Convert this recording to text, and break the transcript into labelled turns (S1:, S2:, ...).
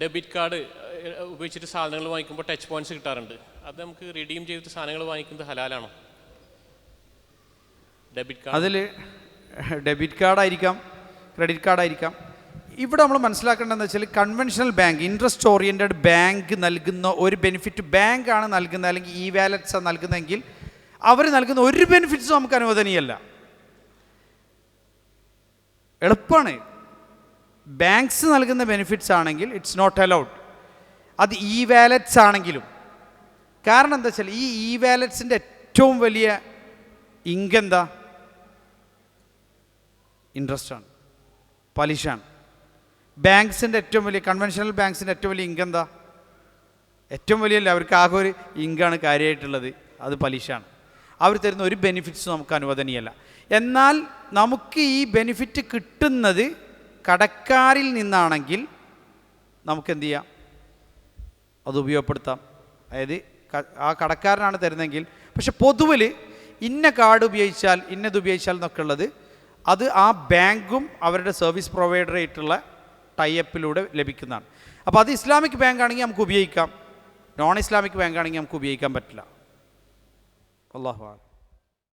S1: Debit card ഉപയോഗിച്ചിട്ട് സാധനങ്ങൾ വാങ്ങിക്കുമ്പോൾ ടച്ച് പോയിന്റ്സ് കിട്ടാറുണ്ട്. അത് നമുക്ക് റിഡീം ചെയ്തിട്ട് സാധനങ്ങൾ വാങ്ങിക്കുന്നത് ഹലാലാണോ? Debit card.
S2: അതിൽ ഡെബിറ്റ് കാർഡായിരിക്കാം ക്രെഡിറ്റ് കാർഡായിരിക്കാം. ഇവിടെ നമ്മൾ മനസ്സിലാക്കേണ്ടതെന്ന് വെച്ചാൽ conventional bank interest oriented bank നൽകുന്ന ഒരു ബെനിഫിറ്റ് ബാങ്കാണ് നൽകുന്നത് അല്ലെങ്കിൽ ഇ വാലറ്റ്സ് ആണ് നൽകുന്നതെങ്കിൽ അവർ നൽകുന്ന ഒരു ബെനിഫിറ്റ്സും നമുക്ക് അനുവദനീയല്ല. എളുപ്പമാണ് ബാങ്ക്സ് നൽകുന്ന ബെനിഫിറ്റ്സ് ആണെങ്കിൽ ഇറ്റ്സ് നോട്ട് അലൗഡ് അത് ഇ വാലറ്റ്സ് ആണെങ്കിലും. കാരണം എന്താ വെച്ചാൽ ഈ ഇ വാലറ്റ്സിന്റെ ഏറ്റവും വലിയ ഇങ്ക് എന്താ? ഇൻട്രസ്റ്റ് ആണ്. ബാങ്ക്സിന്റെ ഏറ്റവും വലിയ കൺവെൻഷണൽ ബാങ്ക്സിന്റെ ഏറ്റവും വലിയ ഇങ്ക് എന്താ? ഏറ്റവും വലിയല്ല അവർക്ക് ആകെ ഒരു ഇങ്കാണ് കാര്യമായിട്ടുള്ളത്. അത് പലിശാണ് അവർ തരുന്ന ഒരു ബെനിഫിറ്റ്സ് നമുക്ക് അനുവദനീയല്ല എന്നാൽ നമുക്ക് ഈ ബെനിഫിറ്റ് കിട്ടുന്നത് കടക്കാരിൽ നിന്നാണെങ്കിൽ നമുക്ക് എന്ത് ചെയ്യാം? അത് ഉപയോഗപ്പെടുത്താം. അതായത് ആ കടക്കാരനാണ് തരുന്നതെങ്കിൽ പക്ഷെ പൊതുവിൽ ഇന്ന കാർഡ് ഉപയോഗിച്ചാൽ ഇന്നത് ഉപയോഗിച്ചാൽ എന്നൊക്കെ ഉള്ളത് അത് ആ ബാങ്കും അവരുടെ സർവീസ് പ്രൊവൈഡറായിട്ടുള്ള ടൈപ്പിലൂടെ ലഭിക്കുന്നതാണ്. അപ്പോൾ അത് ഇസ്ലാമിക് ബാങ്ക് ആണെങ്കിൽ നമുക്ക് ഉപയോഗിക്കാം. നോൺ ഇസ്ലാമിക് ബാങ്ക് ആണെങ്കിൽ നമുക്ക് ഉപയോഗിക്കാൻ പറ്റില്ല. അള്ളാഹു